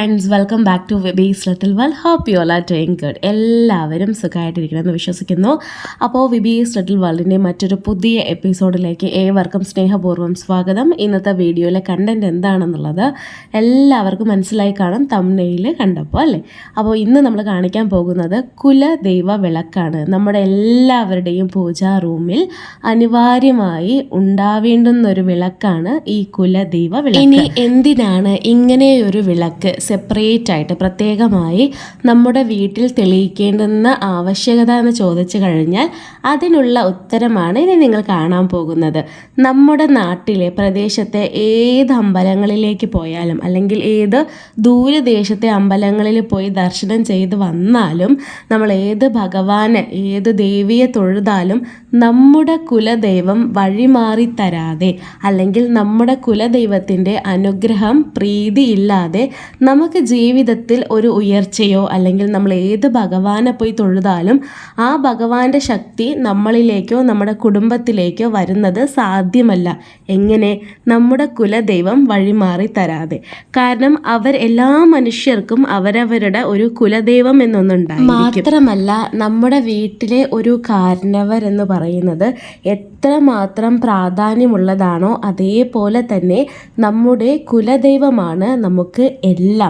Friends welcome back to vibes little well hope you are doing good എല്ലാവരും സുഖമായിട്ടിരിക്കണമെന്ന് വിശ്വസിക്കുന്നു. അപ്പോൾ വിബീസ് ലിറ്റിൽ വേൾഡിന്റെ മറ്റൊരു പുതിയ എപ്പിസോഡിലേക്ക് ഏവർക്കും സ്നേഹപൂർവം സ്വാഗതം. ഇന്നത്തെ വീഡിയോയിലെ കണ്ടന്റ് എന്താണെന്നുള്ളത് എല്ലാവർക്കും മനസ്സിലായി കാണും തമ്നയിൽ കണ്ടപ്പോൾ അല്ലേ? അപ്പോൾ ഇന്ന് നമ്മൾ കാണിക്കാൻ പോകുന്നത് കുലദൈവ വിളക്കാണ്. നമ്മുടെ എല്ലാവരുടെയും പൂജാ റൂമിൽ അനിവാര്യമായി ഉണ്ടാവേണ്ടുന്നൊരു വിളക്കാണ് ഈ കുലദൈവ വിളക്ക്. ഇനി എന്തിനാണ് ഇങ്ങനെയൊരു വിളക്ക് സെപ്പറേറ്റ് ആയിട്ട് പ്രത്യേകമായി നമ്മുടെ വീട്ടിൽ തെളിയിക്കേണ്ടുന്ന ആവശ്യകത എന്ന് ചോദിച്ചു കഴിഞ്ഞാൽ അതിനുള്ള ഉത്തരമാണ് ഇനി നിങ്ങൾ കാണാൻ പോകുന്നത്. നമ്മുടെ നാട്ടിലെ പ്രദേശത്തെ ഏത് അമ്പലങ്ങളിലേക്ക് പോയാലും അല്ലെങ്കിൽ ഏത് ദൂരദേശത്തെ അമ്പലങ്ങളിൽ പോയി ദർശനം ചെയ്ത് വന്നാലും നമ്മൾ ഏത് ഭഗവാനെ ഏത് ദേവിയെ തൊഴുതാലും നമ്മുടെ കുലദൈവം വഴിമാറി തരാതെ അല്ലെങ്കിൽ നമ്മുടെ കുലദൈവത്തിന്റെ അനുഗ്രഹം പ്രീതി ഇല്ലാതെ നമുക്ക് ജീവിതത്തിൽ ഒരു ഉയർച്ചയോ അല്ലെങ്കിൽ നമ്മൾ ഏത് ഭഗവാനെ പോയി തൊഴുതാലും ആ ഭഗവാന്റെ ശക്തി നമ്മളിലേക്കോ നമ്മുടെ കുടുംബത്തിലേക്കോ വരുന്നത് സാധ്യമല്ല. എങ്ങനെ? നമ്മുടെ കുലദൈവം വഴിമാറി തരാതെ. കാരണം അവർ എല്ലാ മനുഷ്യർക്കും അവരവരുടെ ഒരു കുലദൈവം എന്നൊന്നുണ്ടായി മാത്രമല്ല നമ്മുടെ വീട്ടിലെ ഒരു കാരണവർ എന്ന് പറയുന്നത് എത്രമാത്രം പ്രാധാന്യമുള്ളതാണോ അതേപോലെ തന്നെ നമ്മുടെ കുലദൈവമാണ് നമുക്ക് എല്ലാം.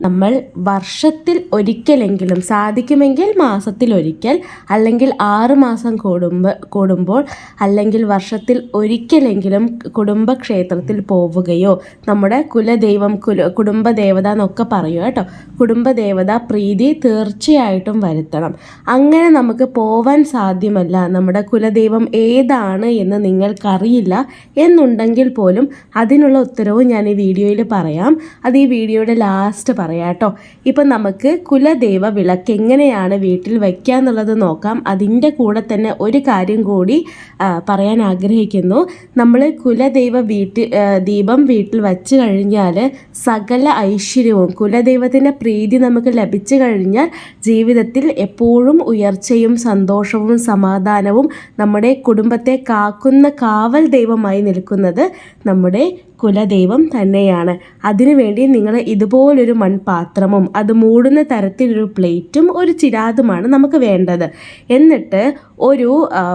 നമ്മൾ വർഷത്തിൽ ഒരിക്കലെങ്കിലും സാധിക്കുമെങ്കിൽ മാസത്തിൽ ഒരിക്കൽ അല്ലെങ്കിൽ ആറ് മാസം കൂടുമ്പോൾ കൂടുമ്പോൾ അല്ലെങ്കിൽ വർഷത്തിൽ ഒരിക്കലെങ്കിലും കുടുംബക്ഷേത്രത്തിൽ പോവുകയോ നമ്മുടെ കുലദൈവം കുല കുടുംബദേവത എന്നൊക്കെ പറയുക കേട്ടോ. കുടുംബദേവത പ്രീതി തീർച്ചയായിട്ടും വരുത്തണം. അങ്ങനെ നമുക്ക് പോവാൻ സാധ്യമല്ല. നമ്മുടെ കുലദൈവം ഏതാണ് എന്ന് നിങ്ങൾക്കറിയില്ല എന്നുണ്ടെങ്കിൽ പോലും അതിനുള്ള ഉത്തരവും ഞാൻ ഈ വീഡിയോയിൽ പറയാം. അത് ഈ വീഡിയോയുടെ ലാസ്റ്റ് പറയാം കേട്ടോ ഇപ്പം നമുക്ക് കുലദേവ വിളക്ക് എങ്ങനെയാണ് വീട്ടിൽ വയ്ക്കുക എന്നുള്ളത് നോക്കാം. അതിന്റെ കൂടെ തന്നെ ഒരു കാര്യം കൂടി പറയാൻ ആഗ്രഹിക്കുന്നു. നമ്മൾ കുലദൈവ വീട്ടിൽ ദീപം വീട്ടിൽ വച്ച് കഴിഞ്ഞാൽ സകല ഐശ്വര്യവും കുലദൈവത്തിന്റെ പ്രീതി നമുക്ക് ലഭിച്ചു കഴിഞ്ഞാൽ ജീവിതത്തിൽ എപ്പോഴും ഉയർച്ചയും സന്തോഷവും സമാധാനവും നമ്മുടെ കുടുംബത്തെ കാക്കുന്ന കാവൽ ദൈവമായി നിൽക്കുന്നത് നമ്മുടെ കുലദൈവം തന്നെയാണ്. അതിനുവേണ്ടി നിങ്ങൾ ഇതുപോലൊരു മൺപാത്രവും അത് മൂടുന്ന തരത്തിലൊരു പ്ലേറ്റും ഒരു ചിരാതുമാണ് നമുക്ക് വേണ്ടത്. എന്നിട്ട് ഒരു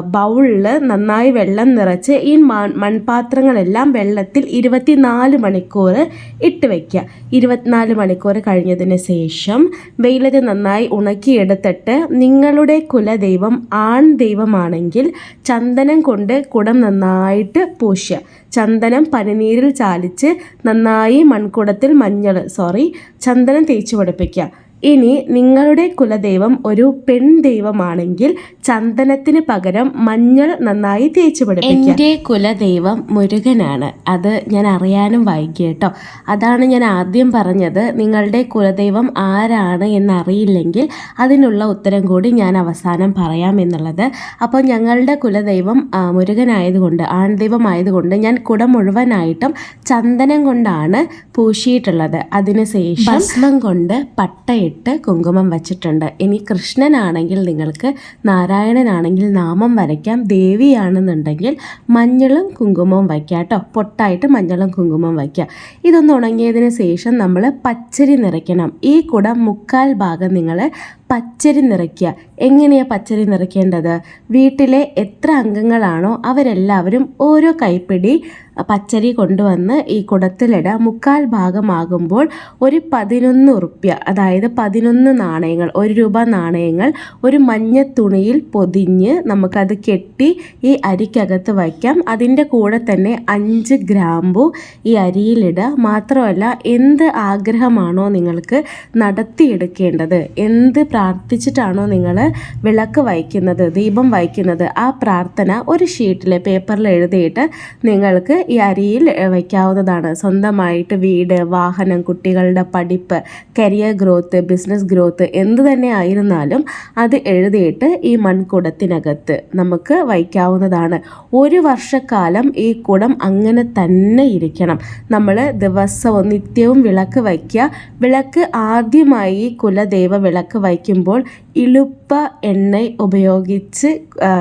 ബൗളിൽ നന്നായി വെള്ളം നിറച്ച് ഈ മൺപാത്രങ്ങളെല്ലാം വെള്ളത്തിൽ ഇരുപത്തിനാല് മണിക്കൂർ ഇട്ട് വയ്ക്കുക ഇരുപത്തിനാല് മണിക്കൂർ കഴിഞ്ഞതിന് ശേഷം വെയിലത്ത് നന്നായി ഉണക്കിയെടുത്തിട്ട് നിങ്ങളുടെ കുലദൈവം ആൺ ദൈവമാണെങ്കിൽ ചന്ദനം കൊണ്ട് കുടം നന്നായിട്ട് പൂശുക. ചന്ദനം പനിനീരിൽ ചാലിച്ച് നന്നായി മൺകുടത്തിൽ മഞ്ഞൾ സോറി ചന്ദനം തേച്ച് പിടിപ്പിക്കുക. ഇനി നിങ്ങളുടെ കുലദൈവം ഒരു പെൺ ദൈവമാണെങ്കിൽ ചന്ദനത്തിന് പകരം മഞ്ഞൾ നന്നായി തേച്ച് പിടിപ്പിക്കുക എന്റെ കുലദൈവം മുരുകനാണ്. അത് ഞാൻ അറിയാനും വൈകി കേട്ടോ. അതാണ് ഞാൻ ആദ്യം പറഞ്ഞത്. നിങ്ങളുടെ കുലദൈവം ആരാണ് എന്നറിയില്ലെങ്കിൽ അതിനുള്ള ഉത്തരം കൂടി ഞാൻ അവസാനം പറയാം എന്നുള്ളത്. അപ്പോൾ ഞങ്ങളുടെ കുലദൈവം മുരുകനായതുകൊണ്ട് ആൺദൈവം ആയതുകൊണ്ട് ഞാൻ കുട മുഴുവനായിട്ടും ചന്ദനം കൊണ്ടാണ് പൂശിയിട്ടുള്ളത്. അതിനുശേഷം ഭസ്മം കൊണ്ട് പട്ടയിട്ട് ഇട്ട് കുങ്കുമം വച്ചിട്ടുണ്ട്. ഇനി കൃഷ്ണനാണെങ്കിൽ നിങ്ങൾക്ക് നാരായണനാണെങ്കിൽ നാമം വരയ്ക്കാം. ദേവിയാണെന്നുണ്ടെങ്കിൽ മഞ്ഞളും കുങ്കുമവും വയ്ക്കാം കേട്ടോ. പൊട്ടായിട്ട് മഞ്ഞളും കുങ്കുമം വയ്ക്കുക ഇതൊന്ന് ഉണങ്ങിയതിന് ശേഷം നമ്മൾ പച്ചരി നിറയ്ക്കണം. ഈ കുടം മുക്കാൽ ഭാഗം നിങ്ങൾ പച്ചരി നിറയ്ക്കുക. എങ്ങനെയാണ് പച്ചരി നിറയ്ക്കേണ്ടത്? വീട്ടിലെ എത്ര അംഗങ്ങളാണോ അവരെല്ലാവരും ഓരോ കൈപ്പിടി പച്ചരി കൊണ്ടുവന്ന് ഈ കുടത്തിലിടുക മുക്കാൽ ഭാഗമാകുമ്പോൾ ഒരു പതിനൊന്ന് റുപ്യ അതായത് പതിനൊന്ന് നാണയങ്ങൾ ഒരു രൂപ നാണയങ്ങൾ ഒരു മഞ്ഞ തുണിയിൽ പൊതിഞ്ഞ് നമുക്കത് കെട്ടി ഈ അരിക്കകത്ത് വയ്ക്കാം. അതിന്റെ കൂടെ തന്നെ അഞ്ച് ഗ്രാമ്പു ഈ അരിയിലിടുക മാത്രമല്ല എന്ത് ആഗ്രഹമാണോ നിങ്ങൾക്ക് നടത്തിയെടുക്കേണ്ടത് എന്ത് പ്രാർത്ഥിച്ചിട്ടാണോ നിങ്ങൾ വിളക്ക് വയ്ക്കുന്നത് ദീപം വയ്ക്കുന്നത്. ആ പ്രാർത്ഥന ഒരു ഷീറ്റിൽ പേപ്പറിൽ എഴുതിയിട്ട് നിങ്ങൾക്ക് ഈ അരിയിൽ വയ്ക്കാവുന്നതാണ്. സ്വന്തമായിട്ട് വീട് വാഹനം കുട്ടികളുടെ പഠിപ്പ് കരിയർ ഗ്രോത്ത് ബിസിനസ് ഗ്രോത്ത് എന്ത് തന്നെ ആയിരുന്നാലും അത് എഴുതിയിട്ട് ഈ മൺകുടത്തിനകത്ത് നമുക്ക് വയ്ക്കാവുന്നതാണ്. ഒരു വർഷക്കാലം ഈ കുടം അങ്ങനെ തന്നെ ഇരിക്കണം. നമ്മൾ ദിവസവും നിത്യവും വിളക്ക് വയ്ക്കുക. വിളക്ക് ആദ്യമായി കുലദേവ വിളക്ക് വയ്ക്കുമ്പോൾ ഇളുപ്പ എണ്ണ ഉപയോഗിച്ച്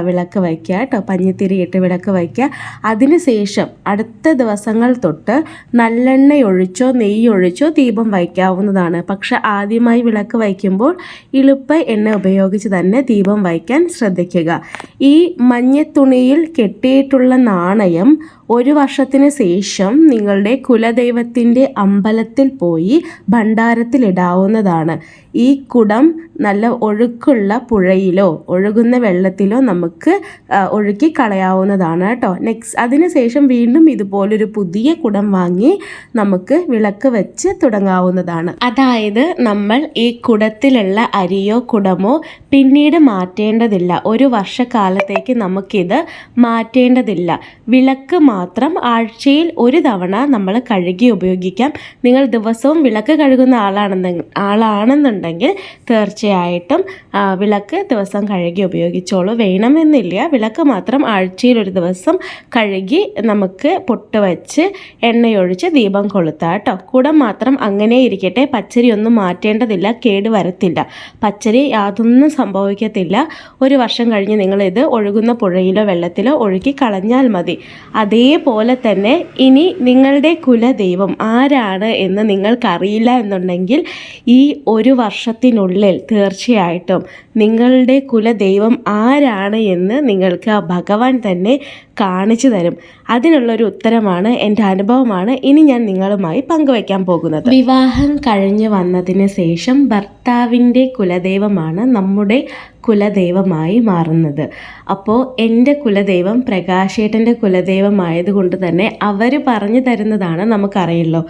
വിളക്ക് വയ്ക്കുക കേട്ടോ. പഞ്ഞിത്തിരിയിട്ട് വിളക്ക് വയ്ക്കുക. അതിനുശേഷം അടുത്ത ദിവസങ്ങൾ തൊട്ട് നല്ലെണ്ണ ഒഴിച്ചോ നെയ്യ് ഒഴിച്ചോ ദീപം വയ്ക്കാവുന്നതാണ്. പക്ഷെ ആദ്യമായി വിളക്ക് വയ്ക്കുമ്പോൾ ഇളുപ്പ എണ്ണ ഉപയോഗിച്ച് തന്നെ ദീപം വയ്ക്കാൻ ശ്രദ്ധിക്കുക. ഈ മഞ്ഞത്തുണിയിൽ കെട്ടിയിട്ടുള്ള നാണയം ഒരു വർഷത്തിന് ശേഷം നിങ്ങളുടെ കുലദൈവത്തിന്റെ അമ്പലത്തിൽ പോയി ഭണ്ഡാരത്തിലിടാവുന്നതാണ് ഈ കുടം നല്ല ഒഴുക്കുള്ള പുഴയിലോ ഒഴുകുന്ന വെള്ളത്തിലോ നമുക്ക് ഒഴുക്കി കളയാവുന്നതാണ് കേട്ടോ. നെക്സ്റ്റ് അതിനുശേഷം വീണ്ടും ഇതുപോലൊരു പുതിയ കുടം വാങ്ങി നമുക്ക് വിളക്ക് വെച്ച് തുടങ്ങാവുന്നതാണ്. അതായത് നമ്മൾ ഈ കുടത്തിലുള്ള അരിയോ കുടമോ പിന്നീട് മാറ്റേണ്ടതില്ല. ഒരു വർഷക്കാലത്തേക്ക് നമുക്കിത് മാറ്റേണ്ടതില്ല. വിളക്ക് മാത്രം ആഴ്ചയിൽ ഒരു തവണ നമ്മൾ കഴുകി ഉപയോഗിക്കാം. നിങ്ങൾ ദിവസവും വിളക്ക് കഴുകുന്ന ആളാണെന്ന് ആളാണെന്നുണ്ടെങ്കിൽ തീർച്ചയായിട്ടും വിളക്ക് ദിവസം കഴുകി ഉപയോഗിച്ചോളൂ. വേണമെന്നില്ല വിളക്ക് മാത്രം ആഴ്ചയിൽ ഒരു ദിവസം കഴുകി നമുക്ക് പൊട്ട് വെച്ച് എണ്ണയൊഴിച്ച് ദീപം കൊളുത്താം കേട്ടോ. കൂടം മാത്രം അങ്ങനെ ഇരിക്കട്ടെ. പച്ചരി ഒന്നും മാറ്റേണ്ടതില്ല കേട് വരത്തില്ല. പച്ചരി യാതൊന്നും സംഭവിക്കത്തില്ല. ഒരു വർഷം കഴിഞ്ഞ് നിങ്ങളിത് ഒഴുകുന്ന പുഴയിലോ വെള്ളത്തിലോ ഒഴുകി കളഞ്ഞാൽ മതി. അതേപോലെ തന്നെ ഇനി നിങ്ങളുടെ കുലദൈവം ആരാണ് എന്ന് നിങ്ങൾക്കറിയില്ല എന്നുണ്ടെങ്കിൽ ഈ ഒരു വർഷത്തിനുള്ളിൽ തീർച്ചയായിട്ടും നിങ്ങളുടെ കുലദൈവം ആരാണ് എന്ന് നിങ്ങൾക്ക് ഭഗവാൻ തന്നെ കാണിച്ചു തരും. അതിനുള്ളൊരു ഉത്തരമാണ് എന്റെ അനുഭവമാണ് ഇനി ഞാൻ നിങ്ങളുമായി പങ്കുവയ്ക്കാൻ പോകുന്നത്. വിവാഹം കഴിഞ്ഞ് വന്നതിന് ശേഷം ഭർത്താവിന്റെ കുലദൈവമാണ് നമ്മുടെ കുലദൈവമായി മാറുന്നത്. അപ്പോൾ എന്റെ കുലദൈവം പ്രകാശേട്ടന്റെ കുലദൈവമായതുകൊണ്ട് തന്നെ അവർ പറഞ്ഞു തരുന്നതാണ് നമുക്കറിയല്ലോ.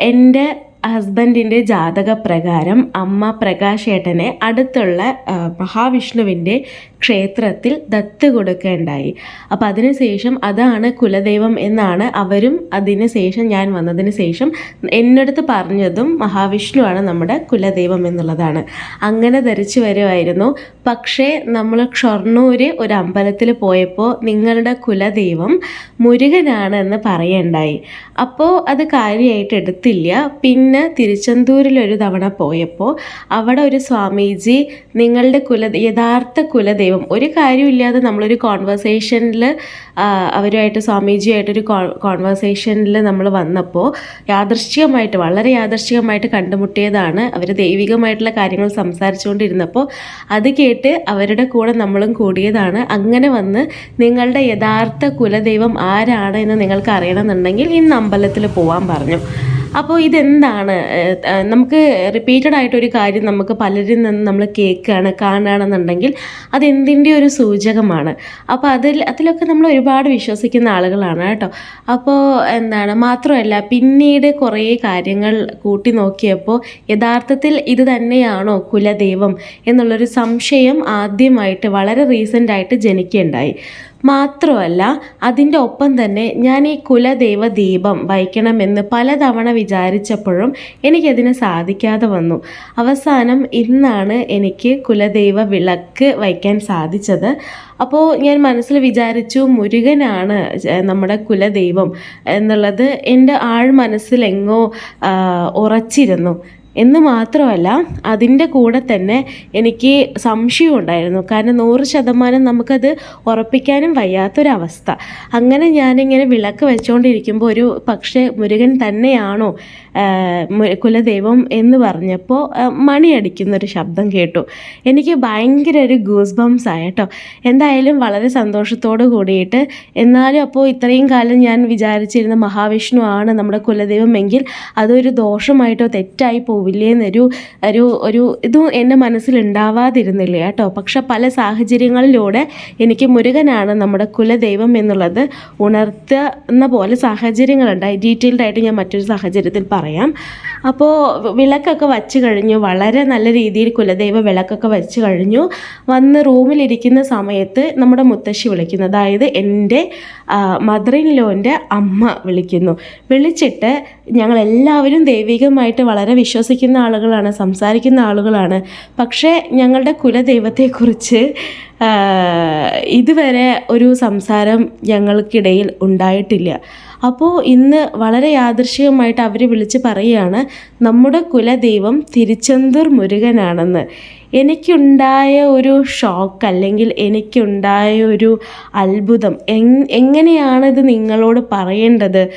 എന്റെ ഹസ്ബൻഡിന്റെ ജാതകപ്രകാരം അമ്മ പ്രകാശേട്ടനെ അടുത്തുള്ള മഹാവിഷ്ണുവിന്റെ ക്ഷേത്രത്തിൽ ദത്ത് കൊടുക്കുകയുണ്ടായി അപ്പോൾ അതിനുശേഷം അതാണ് കുലദൈവം എന്നാണ് അവരും അതിന് ശേഷം ഞാൻ വന്നതിന് ശേഷം എന്നടുത്ത് പറഞ്ഞതും മഹാവിഷ്ണുവാണ് നമ്മുടെ കുലദൈവം എന്നുള്ളതാണ്. അങ്ങനെ ധരിച്ചു വരുമായിരുന്നു പക്ഷേ നമ്മൾ ഷൊർണൂര് ഒരു അമ്പലത്തിൽ പോയപ്പോൾ നിങ്ങളുടെ കുലദൈവം മുരുകനാണ് എന്ന് പറയണ്ടായി. അപ്പോൾ അത് കാര്യമായിട്ട് എടുത്തില്ല. പിന്നെ തിരുച്ചെന്തൂരിൽ ഒരു തവണ പോയപ്പോൾ അവിടെ ഒരു സ്വാമീജി നിങ്ങളുടെ കുല യഥാർത്ഥ കുലദൈവം. ഒരു കാര്യമില്ലാതെ നമ്മളൊരു കോൺവെർസേഷനിൽ അവരുമായിട്ട് സ്വാമീജിയായിട്ടൊരു കോൺവെർസേഷനിൽ നമ്മൾ വന്നപ്പോൾ യാദൃശ്ചികമായിട്ട് വളരെ യാദൃശ്ചികമായിട്ട് കണ്ടുമുട്ടിയതാണ് അവർ ദൈവികമായിട്ടുള്ള കാര്യങ്ങൾ സംസാരിച്ചുകൊണ്ടിരുന്നപ്പോൾ. അത് കേട്ട് അവരുടെ കൂടെ നമ്മളും കൂടിയതാണ്. അങ്ങനെ വന്ന് നിങ്ങളുടെ യഥാർത്ഥ കുലദൈവം ആരാണ് എന്ന് നിങ്ങൾക്ക് അറിയണമെന്നുണ്ടെങ്കിൽ ഇന്ന് അമ്പലത്തിൽ പോകാൻ പറഞ്ഞു. അപ്പോൾ ഇതെന്താണ്? നമുക്ക് റിപ്പീറ്റഡ് ആയിട്ടൊരു കാര്യം നമുക്ക് പലരിൽ നിന്ന് നമ്മൾ കേൾക്കുകയാണ് കാണുകയാണെന്നുണ്ടെങ്കിൽ അതെന്തിന്റെ ഒരു സൂചകമാണ്? അപ്പോൾ അതിൽ അതിലൊക്കെ നമ്മൾ ഒരുപാട് വിശ്വസിക്കുന്ന ആളുകളാണ് കേട്ടോ. അപ്പോൾ എന്താണ്? മാത്രമല്ല പിന്നീട് കുറേ കാര്യങ്ങൾ കൂട്ടി നോക്കിയപ്പോൾ യഥാർത്ഥത്തിൽ ഇത് തന്നെയാണോ കുലദൈവം എന്നുള്ളൊരു സംശയം ആദ്യമായിട്ട് വളരെ റീസെന്റായിട്ട് ജനിക്കുകയുണ്ടായി. മാത്രമല്ല അതിന്റെ ഒപ്പം തന്നെ ഞാൻ ഈ കുലദൈവ ദീപം വയ്ക്കണമെന്ന് പലതവണ വിചാരിച്ചപ്പോഴും എനിക്കതിന് സാധിക്കാതെ വന്നു. അവസാനം ഇന്നാണ് എനിക്ക് കുലദൈവ വിളക്ക് വയ്ക്കാൻ സാധിച്ചത്. അപ്പോൾ ഞാൻ മനസ്സിൽ വിചാരിച്ചു മുരുകനാണ് നമ്മുടെ കുലദൈവം എന്നുള്ളത് എന്റെ ആൾ മനസ്സിലെങ്ങോ ഉറച്ചിരുന്നു. എന്ന് മാത്രമല്ല അതിന്റെ കൂടെ തന്നെ എനിക്ക് സംശയം ഉണ്ടായിരുന്നു. കാരണം നൂറ് ശതമാനം നമുക്കത് ഉറപ്പിക്കാനും വയ്യാത്തൊരവസ്ഥ. അങ്ങനെ ഞാനിങ്ങനെ വിളക്ക് വെച്ചുകൊണ്ടിരിക്കുമ്പോൾ ഒരു പക്ഷേ മുരുകൻ തന്നെയാണോ കുലദൈവം എന്ന് പറഞ്ഞപ്പോൾ മണിയടിക്കുന്നൊരു ശബ്ദം കേട്ടു. എനിക്ക് ഭയങ്കര ഒരു ഗൂസ് ബംസ് ആയിട്ടോ എന്തായാലും വളരെ സന്തോഷത്തോട് കൂടിയിട്ട് എന്നാലും അപ്പോൾ ഇത്രയും കാലം ഞാൻ വിചാരിച്ചിരുന്ന മഹാവിഷ്ണു ആണ് നമ്മുടെ കുലദൈവം എങ്കിൽ അതൊരു ദോഷമായിട്ടോ തെറ്റായി പോവില്ലേ എന്നൊരു ഒരു ഒരു ഇതും എന്റെ മനസ്സിലുണ്ടാവാതിരുന്നില്ല കേട്ടോ. പക്ഷെ പല സാഹചര്യങ്ങളിലൂടെ എനിക്ക് മുരുകനാണ് നമ്മുടെ കുലദൈവം എന്നുള്ളത് ഉണർത്തുന്ന പോലെ സാഹചര്യങ്ങളുണ്ടായി. ഡീറ്റെയിൽഡായിട്ട് ഞാൻ മറ്റൊരു സാഹചര്യത്തിൽ പറയാം. അപ്പോൾ വിളക്കൊക്കെ വച്ച് കഴിഞ്ഞു. വളരെ നല്ല രീതിയിൽ കുലദൈവ വിളക്കൊക്കെ വച്ച് കഴിഞ്ഞു. വന്ന് റൂമിലിരിക്കുന്ന സമയത്ത് നമ്മുടെ മുത്തശ്ശി വിളിക്കുന്നു. അതായത് എന്റെ മദർ ഇൻ ലോന്റെ അമ്മ വിളിക്കുന്നു. വിളിച്ചിട്ട് ഞങ്ങളെല്ലാവരും ദൈവികമായിട്ട് വളരെ വിശ്വസിക്കുന്ന ആളുകളാണ് സംസാരിക്കുന്ന ആളുകളാണ്. പക്ഷേ ഞങ്ങളുടെ കുലദൈവത്തെക്കുറിച്ച് ഇതുവരെ ഒരു സംസാരം ഞങ്ങൾക്കിടയിൽ ഉണ്ടായിട്ടില്ല. അപ്പോൾ ഇന്ന് വളരെ യാദൃശികമായിട്ട് അവർ വിളിച്ച് പറയുകയാണ് നമ്മുടെ കുലദൈവം തിരുച്ചെന്തൂർ മുരുകനാണെന്ന്. എനിക്കുണ്ടായ ഒരു ഷോക്ക് അല്ലെങ്കിൽ എനിക്കുണ്ടായ ഒരു അത്ഭുതം എങ്ങനെയാണിത് നിങ്ങളോട് പറയേണ്ടത്?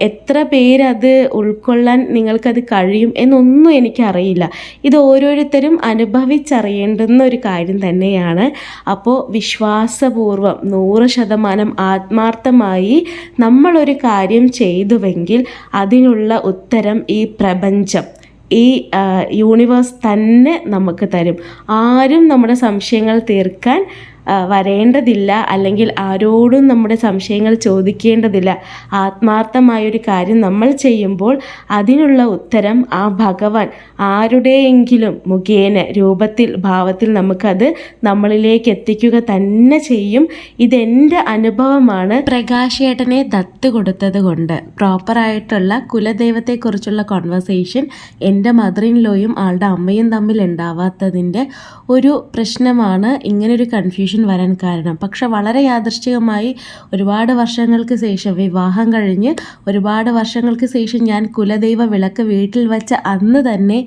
എത്ര പേരത് ഉൾക്കൊള്ളാൻ നിങ്ങൾക്കത് കഴിയും എന്നൊന്നും എനിക്കറിയില്ല. ഇത് ഓരോരുത്തരും അനുഭവിച്ചറിയേണ്ടുന്ന ഒരു കാര്യം തന്നെയാണ്. അപ്പോൾ വിശ്വാസപൂർവം നൂറ് ശതമാനം ആത്മാർത്ഥമായി നമ്മളൊരു കാര്യം ചെയ്തുവെങ്കിൽ അതിനുള്ള ഉത്തരം ഈ പ്രപഞ്ചം ഈ യൂണിവേഴ്സ് തന്നെ നമുക്ക് തരും. ആരും നമ്മുടെ സംശയങ്ങൾ തീർക്കാൻ വരേണ്ടതില്ല അല്ലെങ്കിൽ ആരോടും നമ്മുടെ സംശയങ്ങൾ ചോദിക്കേണ്ടതില്ല. ആത്മാർത്ഥമായൊരു കാര്യം നമ്മൾ ചെയ്യുമ്പോൾ അതിനുള്ള ഉത്തരം ആ ഭഗവാൻ. ആരുടെയെങ്കിലും മുഖേന രൂപത്തിൽ ഭാവത്തിൽ നമുക്കത് നമ്മളിലേക്ക് എത്തിക്കുക തന്നെ ചെയ്യും. ഇതെന്റെ അനുഭവമാണ്. പ്രകാശേട്ടനെ ദത്ത് കൊടുത്തത് കൊണ്ട് പ്രോപ്പറായിട്ടുള്ള കുലദൈവത്തെക്കുറിച്ചുള്ള കോൺവെർസേഷൻ എന്റെ മദറിൻ ലോയും ആളുടെ അമ്മയും തമ്മിൽ ഉണ്ടാവാത്തതിന്റെ ഒരു പ്രശ്നമാണ് ഇങ്ങനൊരു കൺഫ്യൂഷൻ കൺഫ്യൂഷൻ വരാൻ കാരണം. പക്ഷെ വളരെ യാദൃശ്ചികമായി ഒരുപാട് വർഷങ്ങൾക്ക് ശേഷം വിവാഹം കഴിഞ്ഞ് ഒരുപാട് വർഷങ്ങൾക്ക് ശേഷം ഞാൻ കുലദൈവ വിളക്ക് വീട്ടിൽ വച്ച അന്ന് തന്നെ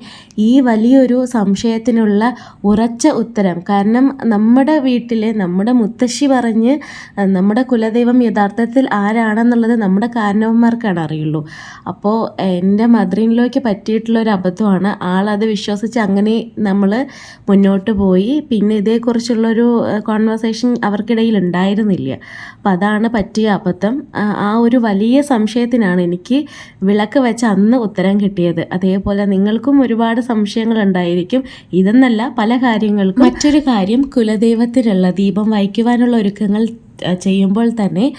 ഈ വലിയൊരു സംശയത്തിനുള്ള ഉറച്ച ഉത്തരം. കാരണം നമ്മുടെ വീട്ടിലെ നമ്മുടെ മുത്തശ്ശി പറഞ്ഞ് നമ്മുടെ കുലദൈവം യഥാർത്ഥത്തിൽ ആരാണെന്നുള്ളത് നമ്മുടെ കാരണവന്മാർക്കാണ് അറിയുള്ളൂ. അപ്പോൾ എന്റെ മദറിനിലേക്ക് പറ്റിയിട്ടുള്ള ഒരു അബദ്ധമാണ് ആളത് വിശ്വസിച്ച് അങ്ങനെ നമ്മൾ മുന്നോട്ട് പോയി. പിന്നെ ഇതേക്കുറിച്ചുള്ളൊരു കോൺവെർസേഷൻ അവർക്കിടയിൽ ഉണ്ടായിരുന്നില്ല അപ്പം അതാണ് പറ്റിയ അബദ്ധം. ആ ഒരു വലിയ സംശയത്തിനാണ് എനിക്ക് വിളക്ക് വെച്ച് അന്ന് ഉത്തരം കിട്ടിയത്. അതേപോലെ നിങ്ങൾക്കും ഒരുപാട് സംശയങ്ങൾ ഉണ്ടായിരിക്കും ഇതെന്നല്ല പല കാര്യങ്ങൾക്കും മറ്റൊരു കാര്യം കുലദൈവത്തിലുള്ള ദീപം വായിക്കുവാനുള്ള ഒരുക്കങ്ങൾ ചെയ്യുമ്പോൾ തന്നെ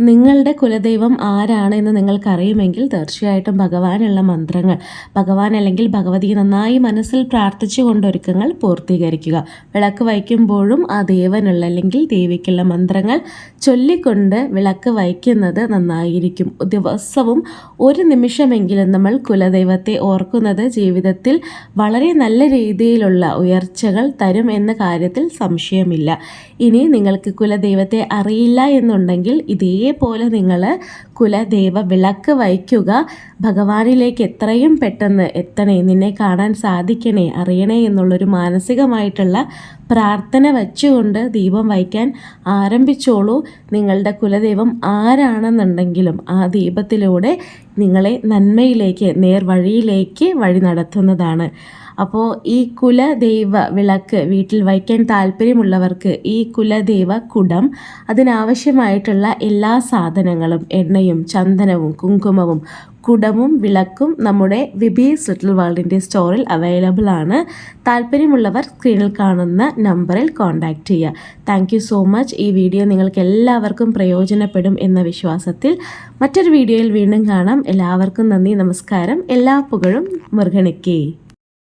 നിങ്ങളുടെ കുലദൈവം ആരാണ് എന്ന് നിങ്ങൾക്കറിയുമെങ്കിൽ തീർച്ചയായിട്ടും ഭഗവാനുള്ള മന്ത്രങ്ങൾ ഭഗവാൻ അല്ലെങ്കിൽ ഭഗവതി നന്നായി മനസ്സിൽ പ്രാർത്ഥിച്ചു കൊണ്ടൊരുക്കങ്ങൾ പൂർത്തീകരിക്കുക. വിളക്ക് വയ്ക്കുമ്പോഴും ആ ദേവനുള്ള അല്ലെങ്കിൽ ദേവിക്കുള്ള മന്ത്രങ്ങൾ ചൊല്ലിക്കൊണ്ട് വിളക്ക് വയ്ക്കുന്നത് നന്നായിരിക്കും. ദിവസവും ഒരു നിമിഷമെങ്കിലും നമ്മൾ കുലദൈവത്തെ ഓർക്കുന്നത് ജീവിതത്തിൽ വളരെ നല്ല രീതിയിലുള്ള ഉയർച്ചകൾ തരും എന്ന കാര്യത്തിൽ സംശയമില്ല. ഇനി നിങ്ങൾക്ക് കുലദൈവത്തെ അറിയില്ല എന്നുണ്ടെങ്കിൽ ഇതേപോലെ നിങ്ങൾ കുലദേവ വിളക്ക് വയ്ക്കുക. ഭഗവാനിലേക്ക് എത്രയും പെട്ടെന്ന് എത്തണേ നിന്നെ കാണാൻ സാധിക്കണേ അറിയണേ എന്നുള്ളൊരു മാനസികമായിട്ടുള്ള പ്രാർത്ഥന വച്ചുകൊണ്ട് ദീപം വയ്ക്കാൻ ആരംഭിച്ചോളൂ. നിങ്ങളുടെ കുലദൈവം ആരാണെന്നുണ്ടെങ്കിലും ആ ദീപത്തിലൂടെ നിങ്ങളെ നന്മയിലേക്ക് നേർവഴിയിലേക്ക് വഴി നടത്തുന്നതാണ്. അപ്പോൾ ഈ കുലദൈവ വിളക്ക് വീട്ടിൽ വയ്ക്കാൻ താല്പര്യമുള്ളവർക്ക് ഈ കുലദൈവ കുടം അതിനാവശ്യമായിട്ടുള്ള എല്ലാ സാധനങ്ങളും എണ്ണയും ചന്ദനവും കുങ്കുമവും കുടവും വിളക്കും നമ്മുടെ വിബീസ് ലിറ്റിൽ വേൾഡിന്റെ സ്റ്റോറിൽ അവൈലബിൾ ആണ്. താല്പര്യമുള്ളവർ സ്ക്രീനിൽ കാണുന്ന നമ്പറിൽ കോൺടാക്റ്റ് ചെയ്യുക. Thank so much. ഈ വീഡിയോ നിങ്ങൾക്ക് എല്ലാവർക്കും പ്രയോജനപ്പെടും എന്ന വിശ്വാസത്തിൽ മറ്റൊരു വീഡിയോയിൽ വീണ്ടും കാണാം. എല്ലാവർക്കും നന്ദി നമസ്കാരം. എല്ലാ പുകഴും മുരുകണിക്കേ